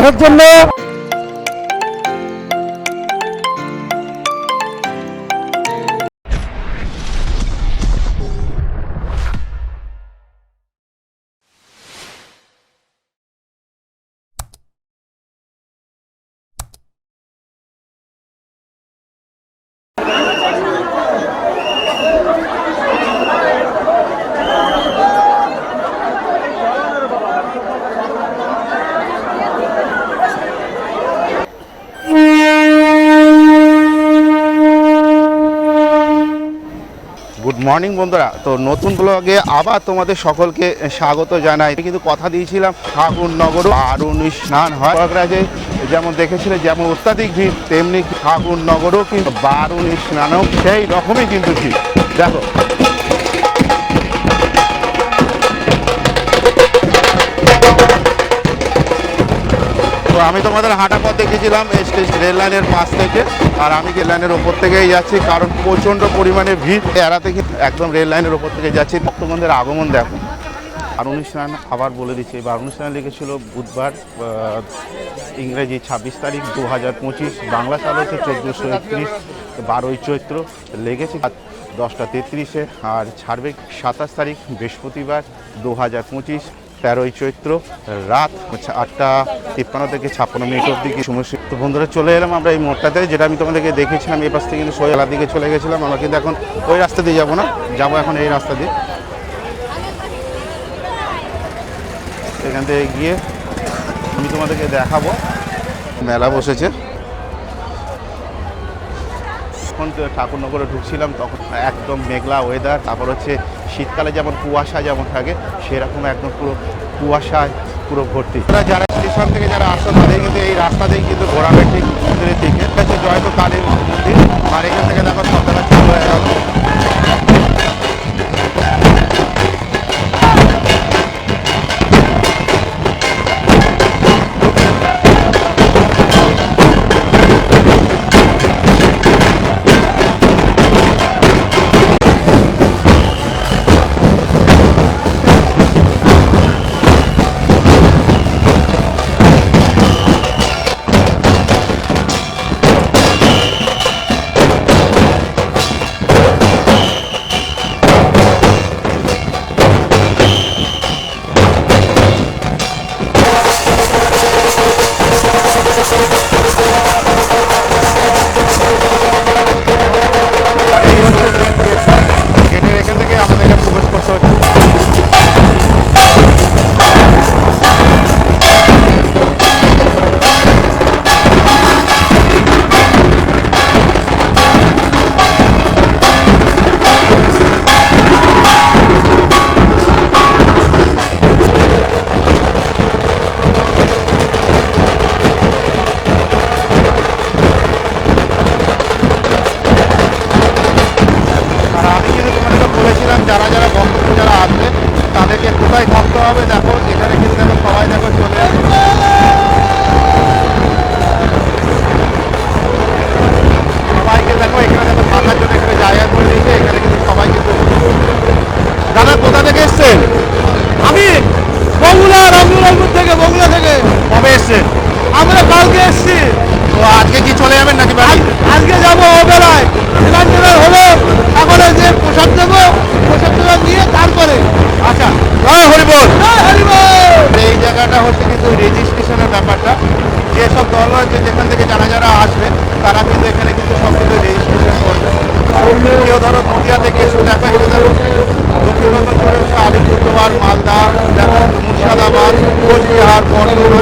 ধন্যবাদ জন্য মর্নিং বন্ধুরা, তো নতুন ব্লগে আবার তোমাদের সকলকে স্বাগত জানাই। কিন্তু কথা দিয়েছিলাম ঠাকুর নগর আরুণ স্নান হয়। প্রয়াগরাজে যেমন দেখেছিলে, যেমন অত্যাধিক ভিড়, তেমনি ঠাকুর নগরও কিন্তু বারুণ স্নানও সেই রকমই কিন্তু ভিড়। দেখো। আমি তোমাদের হাঁটা পথ দেখেছিলাম রেল লাইনের পাশ থেকে। আর আমি রেল লাইনের ওপর থেকেই যাচ্ছি, কারণ প্রচণ্ড পরিমাণে ভিড়। এড়াতে একদম রেল লাইনের ওপর থেকে যাচ্ছি। ভক্তবন্ধের আগমন দেখো। আর অনুষ্ঠান আবার বলে দিচ্ছে। এবার অনুষ্ঠান লিখেছিল বুধবার ইংরেজি ছাব্বিশ তারিখ দু হাজার পঁচিশ, বাংলা সাল হচ্ছে চোদ্দোশো একত্রিশ, বারোই চৈত্র লেগেছে দশটা তেত্রিশে। আর ছাড়বে সাতাশ তারিখ বৃহস্পতিবার দু হাজার পঁচিশ তেরোই চৈত্র রাত হচ্ছে আটটা তিপ্পান্ন থেকে ছাপ্পান্ন মিনিট অব্দি কি তো বন্ধুরা, চলে এলাম আমরা এই মোড়টাতে। যেটা আমি তোমাদেরকে দেখেছিলাম, এই পাশ থেকে কিন্তু সোয়ালার দিকে চলে গেছিলাম। আমরা কিন্তু এখন ওই রাস্তা দিয়ে যাব না, যাব এখন এই রাস্তা দিয়ে। এখান থেকে গিয়ে আমি তোমাদেরকে দেখাবো। মেলা বসেছে। যখন ঠাকুরনগরে ঢুকছিলাম, তখন একদম মেঘলা ওয়েদার তারপর হচ্ছে শীতকালে যেমন কুয়াশা যেমন থাকে, সেরকম একদম পুরো কুয়াশায় পুরো ভর্তি। যারা স্টেশন থেকে যারা আসেন, তাদের কিন্তু এই রাস্তা দিয়ে কিন্তু ঘোরাবে ঠিক মন্দিরের দিকে। জয়ত কালীর মন্দির। আর এখান থেকে দেখো সন্ধ্যাটা গেল। এসেছি তো আজকে কি চলে যাবেন নাকি বাড়ি? আজকে যাব ওবেলায় নিরঞ্জনের হলো এখন এই যে প্রসাদ দেবো প্রসাদ দেওয়া দিয়ে তারপরে। আচ্ছা জয় হরিবল। এই জায়গাটা হচ্ছে কিন্তু রেজিস্ট্রেশনের ব্যাপারটা। যেসব দল রয়েছে যেখান থেকে যারা যারা আসবে তারা কিন্তু এখানে কিন্তু সব কিছু রেজিস্ট্রেশন করবে। কেউ ধরো নদিয়া থেকে এসে দেখা গেলে ধরো দক্ষিণবঙ্গ চলে আলিপুরদুয়ার মালদা মুর্শিদাবাদ কোচবিহার বর্ধমান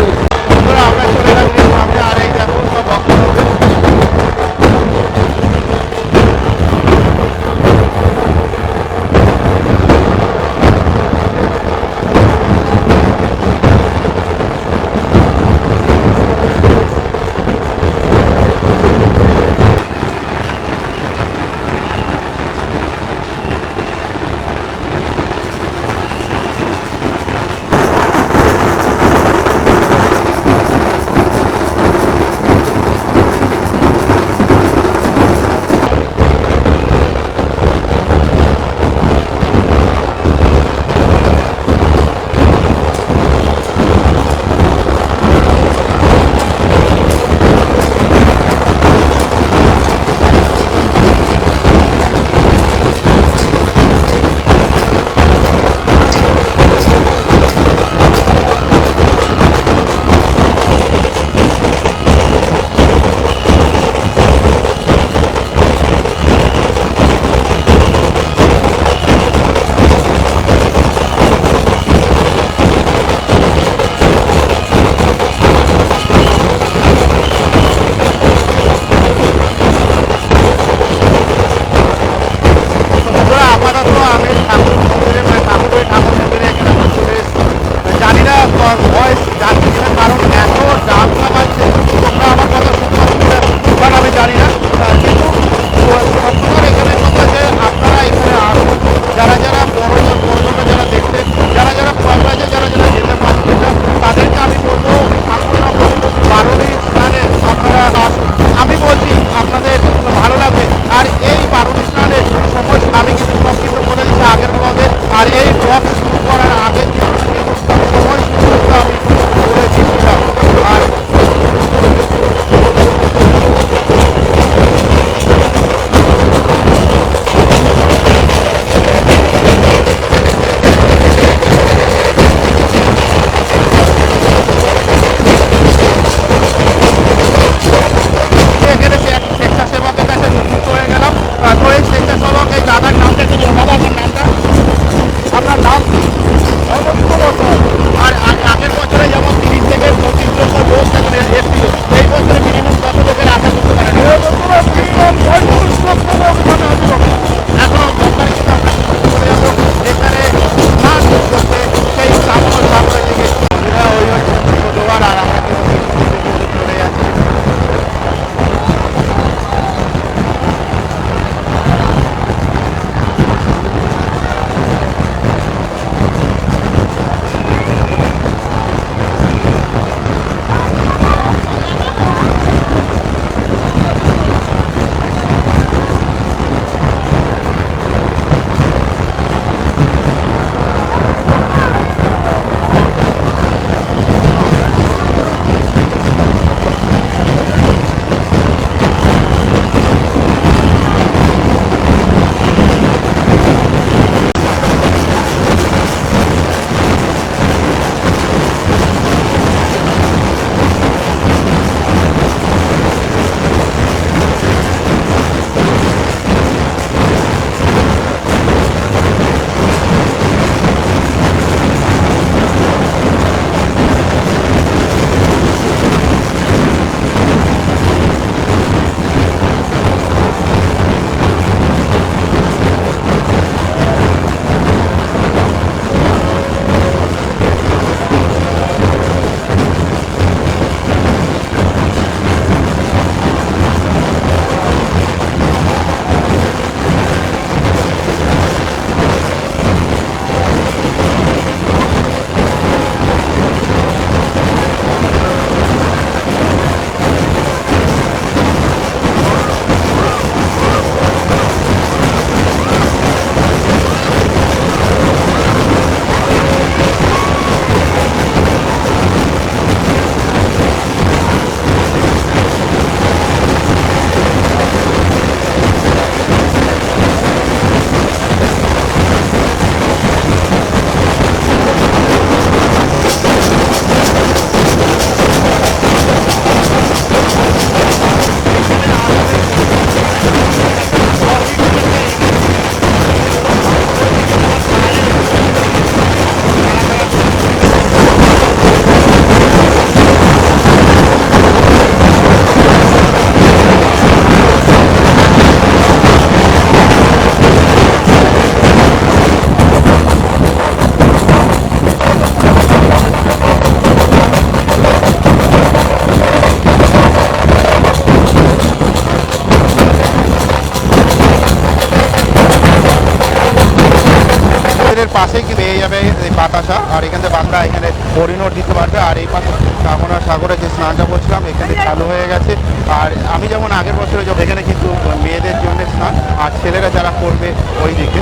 পাশেই কি পেয়ে যাবে এই বাতাসা? আর এখান থেকে বাংলা এখানে হরিণও দিতে পারবে। আর এই পাশে কামনা সাগরে যে স্নানটা বলছিলাম এখানে চালু হয়ে গেছে। আর আমি যেমন আগের বছরে এখানে কিন্তু মেয়েদের জন্য স্নান, আর ছেলেরা যারা করবে ওই দিকে।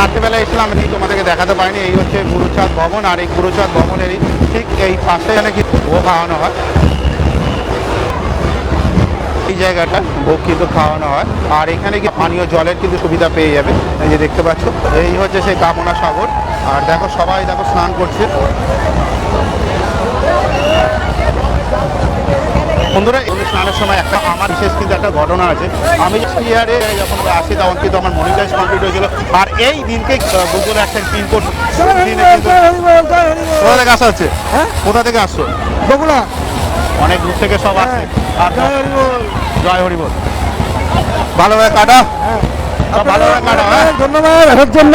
রাত্রেবেলা এসলাম আমি তোমাদেরকে দেখাতে পারিনি। এই হচ্ছে গুরুচাঁদ ভবন, আর এই গুরুচাঁদ ভবনেরই ঠিক এই পাশে এখানে কি ভোগ খাওয়ানো হয়। এই জায়গাটা ভোগ কিন্তু খাওয়ানো হয়। আর এখানে কি পানীয় জলের কিন্তু সুবিধা পেয়ে যাবে, এই যে দেখতে পাচ্ছ। এই হচ্ছে সেই কামনা সাগর। আর দেখো সবাই দেখো স্নান করছে। বন্ধুরা স্নানের সময় একটা আমার বিশেষ কিন্তু একটা ঘটনা আছে। আমি ইয়ারে যখন আসি তখন কিন্তু আমার মনিটাইজ কমপ্লিট হয়েছিল। আর এই দিনকে গুগল একটা পিনকোড দিনে কিন্তু কোথা থেকে আসা হচ্ছে? হ্যাঁ? কোথা থেকে আসছো? বগুলা অনেক দূর থেকে সব আসছে। আর জয় হরি বল। ভালোভাবে কাটা? হ্যাঁ। সব ভালোভাবে কাটো হ্যাঁ? ধন্যবাদ আসার জন্য।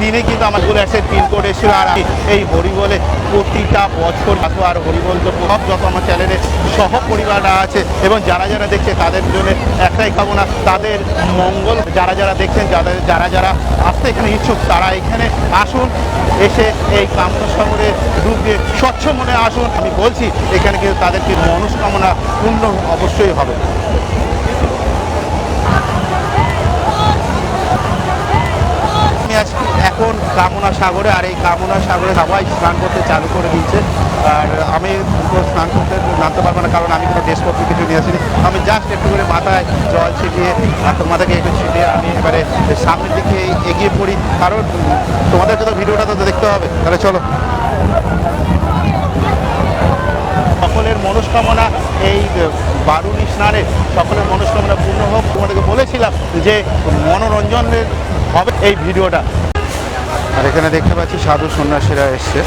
দিনে কিন্তু আমারগুলো একটা পিনকোড এসেছিল। আর এই হরি বলে প্রতিটা বছর আসো আর হরিবল তো সব যত আমার চ্যানেলে সহ পরিবাররা আছে এবং যারা যারা দেখছে তাদের জন্য একটাই কামনা তাদের মঙ্গল। যারা যারা দেখছেন, যাদের যারা যারা আসতে এখানে ইচ্ছুক, তারা এখানে আসুন, এসে এই কামনা সাগরে ডুব দিয়ে স্বচ্ছ মনে আসুন। আমি বলছি, এখানে কিন্তু তাদেরকে মনস্কামনা পূর্ণ অবশ্যই হবে। আজকে কামনা সাগরে আর এই কামনা সাগরে সবাই স্নান করতে চালু করে দিচ্ছে আর আমি তো স্নান করতে নামতে পারব না, কারণ আমি কোনো ড্রেসপত্র কিছু নিয়ে আসিনি। আমি জাস্ট একটু করে মাথায় জল ছিটিয়ে আর তোমার থেকে একটু ছিটিয়ে আমি এবারে সামনের দিকে এগিয়ে পড়ি। কারণ তোমাদেরকে তো ভিডিওটা তো দেখতে হবে। তাহলে চলো। সকলের মনস্কামনা এই বারুণী স্নানে সকলের মনস্কামনা পূর্ণ হোক। তোমাদেরকে বলেছিলাম যে মনোরঞ্জনের হবে এই ভিডিওটা। আর এখানে দেখতে পাচ্ছি সাধু সন্ন্যাসীরা এসছে।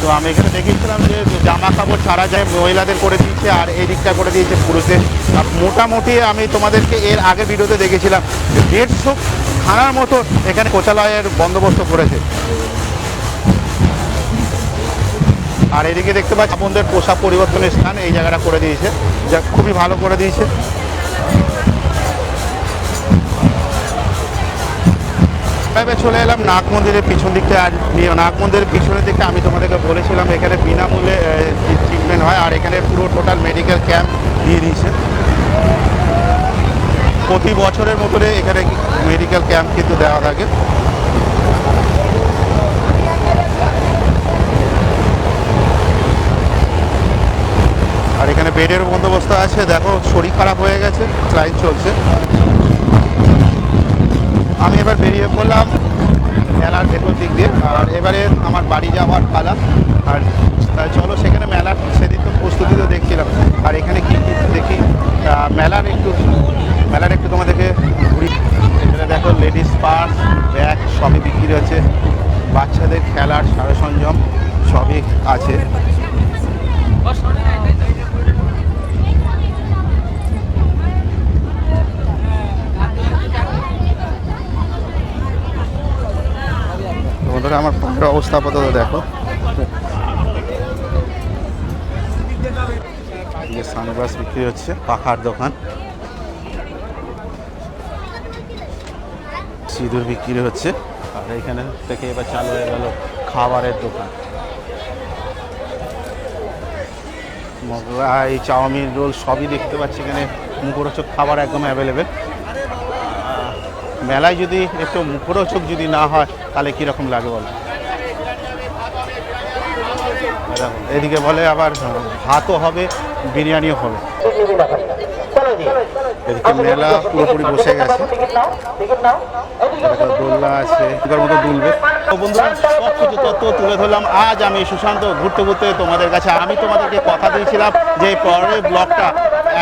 তো আমি এখানে দেখেছিলাম যে জামা কাপড় ছাড়া যায় মহিলাদের করে দিয়েছে, আর এই দিকটা করে দিয়েছে পুরুষদের। মোটামুটি আমি তোমাদেরকে এর আগে ভিডিওতে দেখেছিলাম দেড়শো খানার মতো এখানে কোচালয়ের বন্দোবস্ত করেছে। আর এদিকে দেখতে পাচ্ছি আপনাদের পোশাক পরিবর্তনের স্থান এই জায়গাটা করে দিয়েছে। যা খুবই ভালো করে দিয়েছে। চলে এলাম নাগ মন্দিরের পিছন দিকটা। আর নাগ মন্দিরের পিছনের দিকে আমি তোমাদেরকে বলেছিলাম, এখানে বিনামূল্যে ট্রিটমেন্ট হয়, আর এখানে পুরো টোটাল মেডিকেল ক্যাম্প দিয়ে দিয়েছে। প্রতি বছরের মতনে এখানে মেডিকেল ক্যাম্প কিন্তু দেওয়া থাকে। এখানে বেডের বন্দোবস্ত আছে। দেখো, শরীর খারাপ হয়ে গেছে, লাইন চলছে। আমি এবার বেরিয়ে পড়লাম মেলার ভেতর দিক দিয়ে। আর এবারে আমার বাড়ি যাওয়ার পালা। আর চলো, সেখানে মেলার সেদিন তো প্রস্তুতি তো দেখছিলাম। আর এখানে কি দেখি? মেলার একটু মেলার একটু তোমাদেরকে ঘুরি। এখানে দেখো, লেডিস পার্স ব্যাগ সবই বিক্রি হচ্ছে। বাচ্চাদের খেলার সারসঞ্জম সবই আছে। বন্ধুরা আমার পায়ের অবস্থা আপাতত দেখো। সানগ্লাস বিক্রি হচ্ছে, পাখার দোকান। সিঁদুর বিক্রি হচ্ছে। আর এখানে থেকে এবার চালু হয়ে গেল খাবারের দোকান। মোগলাই, চাউমিন, রোল সবই দেখতে পাচ্ছি এখানে। মুখরোচক খাবার একদম অ্যাভেলেবেল মেলায় যদি একটু মুখরোচক যদি না হয়, তাহলে কীরকম লাগে বলো? এদিকে বলে আবার ভাতও হবে, বিরিয়ানিও হবে। এদিকে মেলা পুরোপুরি বসে গেছে। দোলনা আছে এটার মতো দুলবে। তো বন্ধুরা সব কিছু তথ্য তুলে ধরলাম। আজ আমি সুশান্ত, ঘুরতে ঘুরতে তোমাদের কাছে, আমি তোমাদেরকে কথা দিয়েছিলাম যে পরের ব্লগটা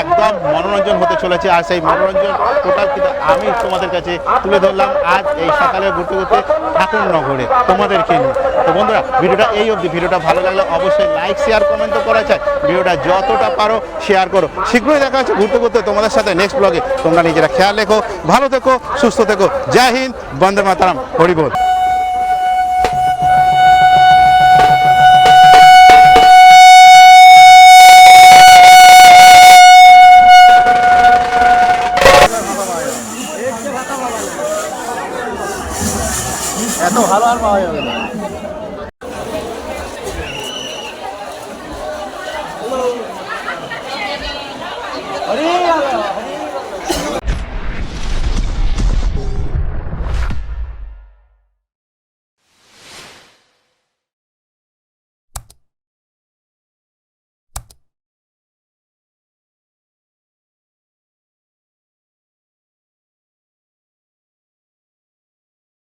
একদম মনোরঞ্জন হতে চলেছে আর সেই মনোরঞ্জন টোটাল কিন্তু আমি তোমাদের কাছে তুলে ধরলাম আজ এই সকালে ঘুরতে ঘুরতে ঠাকুর নগরে তোমাদেরকে নিয়ে। তো বন্ধুরা, ভিডিওটা এই অবধি। ভিডিওটা ভালো লাগলে অবশ্যই লাইক শেয়ার কমেন্ট তো করা চাই ভিডিওটা যতটা পারো শেয়ার করো। শীঘ্রই দেখা হচ্ছে ঘুরতে ঘুরতে তোমাদের সাথে নেক্সট ব্লগে তোমরা নিজেরা খেয়াল রেখো, ভালো থেকো, সুস্থ থেকো। জয় হিন্দ, বন্দে মাতারাম। হরিবোল এত ভালো আর পাওয়া যাবে না।